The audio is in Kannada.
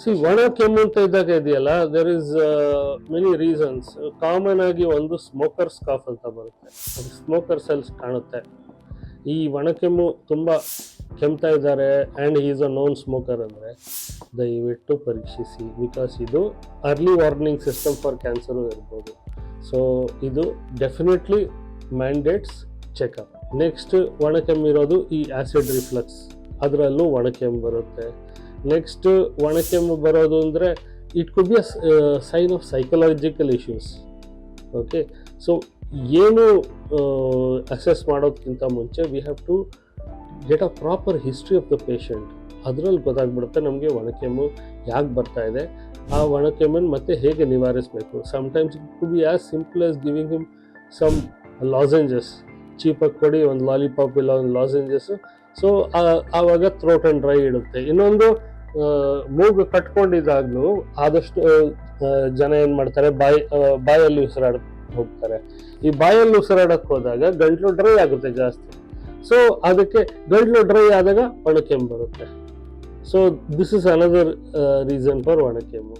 ಸಿ ಒಣ ಕೆಮ್ಮು ಅಂತ ಇದ್ದಾಗ ಇದೆಯಲ್ಲ there is many reasons common ಆಗಿ ಒಂದು ಸ್ಮೋಕರ್ಸ್ ಕಾಫ್ ಅಂತ ಬರುತ್ತೆ. ಸ್ಮೋಕರ್ ಸೆಲ್ಸ್ ಕಾಣುತ್ತೆ. ಈ ಒಣ ಕೆಮ್ಮು ತುಂಬ ಕೆಮ್ತಾ ಇದ್ದಾರೆ and is a known smoker ಅಂದರೆ ದಯವಿಟ್ಟು ಪರೀಕ್ಷಿಸಿ ಬಿಕಾಸ್ ಇದು early warning system for cancer ಇರ್ಬೋದು. ಸೊ ಇದು ಡೆಫಿನೆಟ್ಲಿ ಮ್ಯಾಂಡೇಟ್ಸ್ ಚೆಕಪ್ ನೆಕ್ಸ್ಟ್ ಒಣಕೆಮ್ಮಿರೋದು ಈ ಆ್ಯಸಿಡ್ ರಿಫ್ಲಕ್ಸ್ ಅದರಲ್ಲೂ ಒಣಕೆಮ್ಮು ಬರುತ್ತೆ. ನೆಕ್ಸ್ಟ್ ಒಣಕೆಮ್ಮು ಬರೋದು ಅಂದರೆ it could be a sign of psychological issues okay so ಏನು ಅಕ್ಸೆಸ್ ಮಾಡೋದಕ್ಕಿಂತ ಮುಂಚೆ we have to get a proper history of the patient ಅದರಲ್ಲಿ ಗೊತ್ತಾಗ್ಬಿಡುತ್ತೆ ನಮಗೆ ಒಣಕೆಮ್ಮು ಯಾಕೆ ಬರ್ತಾ ಇದೆ. ಆ ಒಣಕೆಮ್ಮನ್ನು ಮತ್ತೆ ಹೇಗೆ ನಿವಾರಿಸಬೇಕು? Sometimes it could be as simple as giving him some lozenges ಚೀಪಾಗಿ ಕೊಡಿ, ಒಂದು ಲಾಲಿಪಾಪ್ ಇಲ್ಲ, ಒಂದು ಲಾಸೆಂಜಸ್ ಸೊ ಆವಾಗ ಥ್ರೋಟ್ ಆ್ಯಂಡ್ ಡ್ರೈ ಇಡುತ್ತೆ ಇನ್ನೊಂದು ಮೂಗು ಕಟ್ಕೊಂಡಿದ್ದಾಗಲೂ ಆದಷ್ಟು ಜನ ಏನು ಮಾಡ್ತಾರೆ, ಬಾಯಿ ಬಾಯಲ್ಲಿ ಉಸಿರಾಡ ಹೋಗ್ತಾರೆ. ಈ ಬಾಯಲ್ಲಿ ಉಸಿರಾಡಕ್ಕೆ ಹೋದಾಗ ಗಂಟ್ಲು ಡ್ರೈ ಆಗುತ್ತೆ ಜಾಸ್ತಿ. ಸೊ ಅದಕ್ಕೆ ಗಂಟ್ಲು ಡ್ರೈ ಆದಾಗ ಒಣಕೆಮ್ಮು ಬರುತ್ತೆ. So this is another reason for ಒಣಕೆಮ್ಮು